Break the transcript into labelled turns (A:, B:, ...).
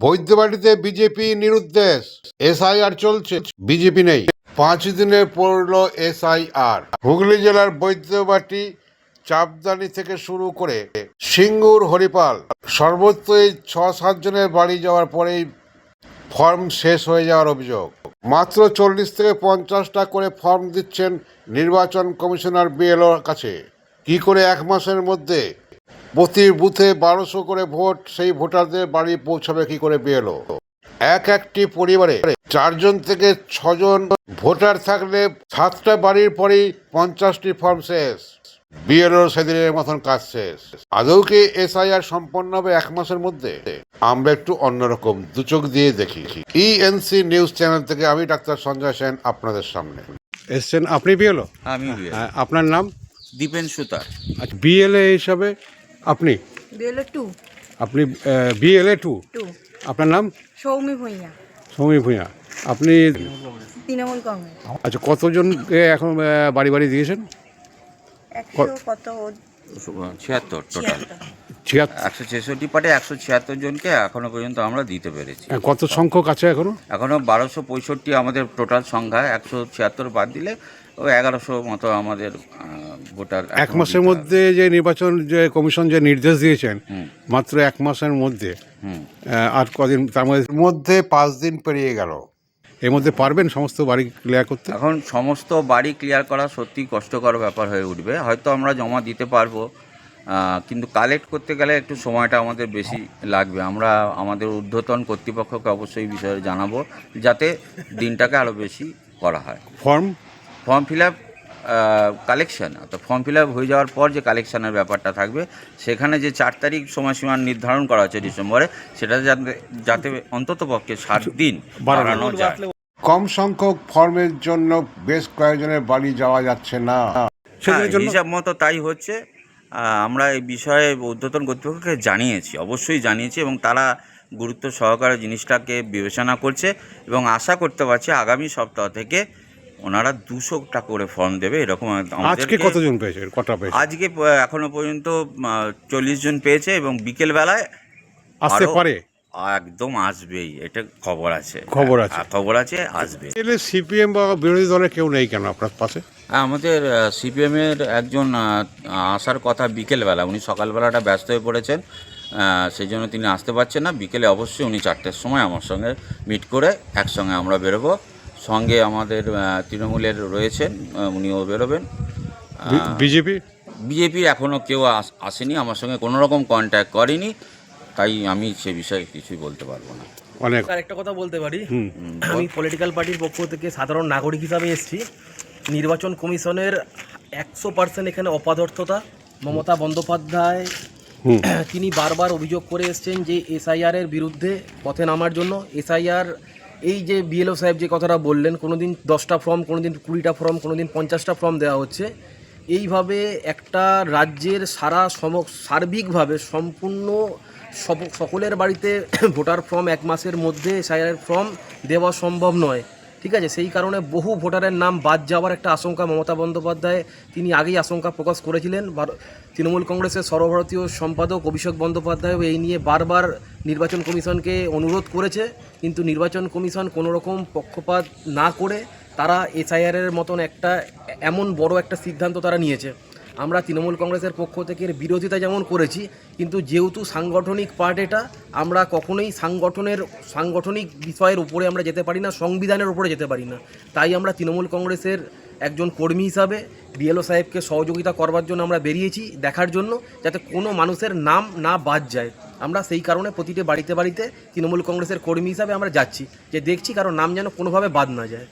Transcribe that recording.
A: বৈদ্যবাড়িতে BJP নিরুদ্দেশ, SIR চলছে। BJP নেই। পাঁচ দিনে পড়ল এসআইআর। হুগলি জেলার বৈদ্যবাটি চাপদানি থেকে শুরু করে সিঙ্গুর, হরিপাল সর্বত্রই ছ সাতজনের বাড়ি যাওয়ার পরেই ফর্ম শেষ হয়ে যাওয়ার অভিযোগ। মাত্র চল্লিশ থেকে পঞ্চাশটা করে ফর্ম দিচ্ছেন নির্বাচন কমিশনার বিএলওর কাছে। কি করে এক মাসের মধ্যে প্রতি বুথে বারোশো করে ভোট সেই ভোটারদের বাড়ি পৌঁছাবে কি করে বিএলও? এক একটি পরিবারে চারজন থেকে ছজন ভোটার থাকলে সাতটা বাড়ির পরেই পঞ্চাশটি ফর্ম শেষ। বিএলও সেদিনের মতন কাজ শেষ। আদৌ কি এসআইআর সম্পন্ন হবে এক মাসের মধ্যে? আমরা একটু অন্যরকম দু চোখ দিয়ে দেখি। ইএনসি নিউজ চ্যানেল থেকে আমি ডাক্তার সঞ্জয় সেন আপনাদের সামনে।
B: এসছেন আপনি বিএলও?
C: আমি।
B: আপনার নাম?
C: দীপেন সুতার।
B: আচ্ছা বিএলএ হিসাবে আপনি?
D: বিএলও টু
B: আপনি বিএলএ টু
D: টু
B: আপনার নাম?
D: সৌমি ভূঁইয়া।
B: সৌমি ভূঁইয়া। আপনি
D: তৃণমূল কংগ্রেস।
B: আচ্ছা কতজনকে এখন বাড়ি বাড়ি দিয়েছেন?
D: কত?
C: ছিয়াত্তর টোটাল একশো ছেষট্টি পাটে একশো ছিয়াত্তর জনকে এখনও পর্যন্ত আমরা দিতে পেরেছি।
B: কত সংখ্যক আছে এখনও?
C: এখনও বারোশো পঁয়ষট্টি আমাদের টোটাল সংখ্যা একশো ছিয়াত্তর বাদ দিলে ওই এগারোশো মতো আমাদের ভোটার
B: এক মাসের মধ্যে যে নির্বাচন যে কমিশন যে নির্দেশ দিয়েছেন মাত্র এক মাসের মধ্যে। আর কদিন তার মধ্যে
A: মধ্যে পাঁচ দিন পেরিয়ে গেল।
B: এর মধ্যে পারবেন সমস্ত বাড়ি ক্লিয়ার করতে?
C: এখন সমস্ত বাড়ি ক্লিয়ার করা সত্যি কষ্টকর ব্যাপার হয়ে উঠবে। হয়তো আমরা জমা দিতে পারব কিন্তু কালেক্ট করতে গেলে একটু সময়টা আমাদের বেশি লাগবে। আমরা আমাদের ঊর্ধ্বতন কর্তৃপক্ষকে অবশ্যই বিষয়ে জানাব যাতে দিনটাকে আরও বেশি করা হয়।
B: Form?
C: Form fill up collection অর্থাৎ ফর্ম ফিল আপ হয়ে যাওয়ার পর যে কালেকশানের ব্যাপারটা থাকবে সেখানে যে চার তারিখ সময়সীমা নির্ধারণ করা হচ্ছে ডিসেম্বরে সেটা যাতে যাতে অন্তত পক্ষে সাত দিন বাড়ানো যায়।
A: কম সংখ্যক ফর্মের জন্য বেশ কয়েকজনের বাড়ি যাওয়া যাচ্ছে না।
C: হ্যাঁ,
B: জন্য
C: হিসাব মতো তাই হচ্ছে। আমরা এই বিষয়ে ঊর্ধ্বতন কর্তৃপক্ষকে জানিয়েছি অবশ্যই জানিয়েছি এবং তারা গুরুত্ব সহকারে জিনিসটাকে বিবেচনা করছে এবং আশা করতে পারছি আগামী সপ্তাহ থেকে ওনারা দুশোটা করে ফর্ম দেবে এরকম
B: আজকে কতজন পেয়েছে? কটা পেয়েছে?
C: আজকে এখনও পর্যন্ত চল্লিশ জন পেয়েছে এবং বিকেল বেলায়
B: আসতে পারে?
C: একদম আসবেই এটা খবর আছে।
B: খবর আছে।
C: হ্যাঁ, খবর আছে আসবে।
B: সিপিএম বা বিরোধী দলের কেউ নেই কেন আপনার পাশে?
C: হ্যাঁ, আমাদের সিপিএমের একজন আসার কথা বিকেলবেলা উনি সকালবেলাটা ব্যস্ত হয়ে পড়েছেন সেই জন্য তিনি আসতে পারছেন না। বিকেলে অবশ্যই উনি চারটের সময় আমার সঙ্গে মিট করে একসঙ্গে আমরা বেরোবো। সঙ্গে আমাদের তৃণমূলের রয়েছেন উনিও বেরোবেন।
B: বিজেপি?
C: বিজেপির এখনও কেউ আস- আসেনি আমার সঙ্গে কোনো রকম কন্ট্যাক্ট করেনি তাই আমি সে বিষয়ে কিছুই বলতে পারব না।
B: অনেক।
E: আর একটা কথা বলতে পারি আমি পলিটিক্যাল পার্টির পক্ষ থেকে সাধারণ নাগরিক হিসাবে এসেছি। নির্বাচন কমিশনের একশো পার্সেন্ট এখানে অপাদর্থতা মমতা বন্দ্যোপাধ্যায় তিনি বারবার অভিযোগ করে এসছেন যে এসআইআর এর বিরুদ্ধে পথে নামার জন্য। এসআইআর এই যে বিএলও সাহেব যে কথাটা বললেন কোনো দিন দশটা ফর্ম কোনো দিন কুড়িটা ফর্ম কোনো দিন পঞ্চাশটা ফর্ম দেওয়া হচ্ছে, এইভাবে একটা রাজ্যের সারা সম, সার্বিকভাবে সম্পূর্ণ সকলের বাড়িতে ভোটার ফর্ম এক মাসের মধ্যে এসআইআর ফর্ম দেওয়া সম্ভব নয়। ঠিক আছে? সেই কারণে বহু ভোটারের নাম বাদ যাওয়ার একটা আশঙ্কা মমতা বন্দ্যোপাধ্যায়, তিনি আগেই আশঙ্কা প্রকাশ করেছিলেন। তৃণমূল কংগ্রেসের সর্বভারতীয় সম্পাদক অভিষেক বন্দ্যোপাধ্যায়ও এই নিয়ে বারবার নির্বাচন কমিশনকে অনুরোধ করেছে। কিন্তু নির্বাচন কমিশন কোনো রকম পক্ষপাত না করে তারা এসআইআরের মতন একটা এমন বড় একটা সিদ্ধান্ত তারা নিয়েছে। আমরা তৃণমূল কংগ্রেসের পক্ষ থেকে এর বিরোধিতা যেমন করেছি, কিন্তু যেহেতু সাংগঠনিক পার্ট এটা, আমরা কখনোই সাংগঠনের, সাংগঠনিক বিষয়ের উপরে আমরা যেতে পারি না, সংবিধানের উপরে যেতে পারি না। তাই আমরা তৃণমূল কংগ্রেসের একজন কর্মী হিসাবে বিএলও সাহেবকে সহযোগিতা করবার জন্য আমরা বেরিয়েছি দেখার জন্য, যাতে কোনো মানুষের নাম না বাদ যায়। আমরা সেই কারণে প্রতিটি বাড়িতে বাড়িতে তৃণমূল কংগ্রেসের কর্মী হিসাবে আমরা যাচ্ছি, যে দেখছি কারও নাম যেন কোনোভাবে বাদ না যায়।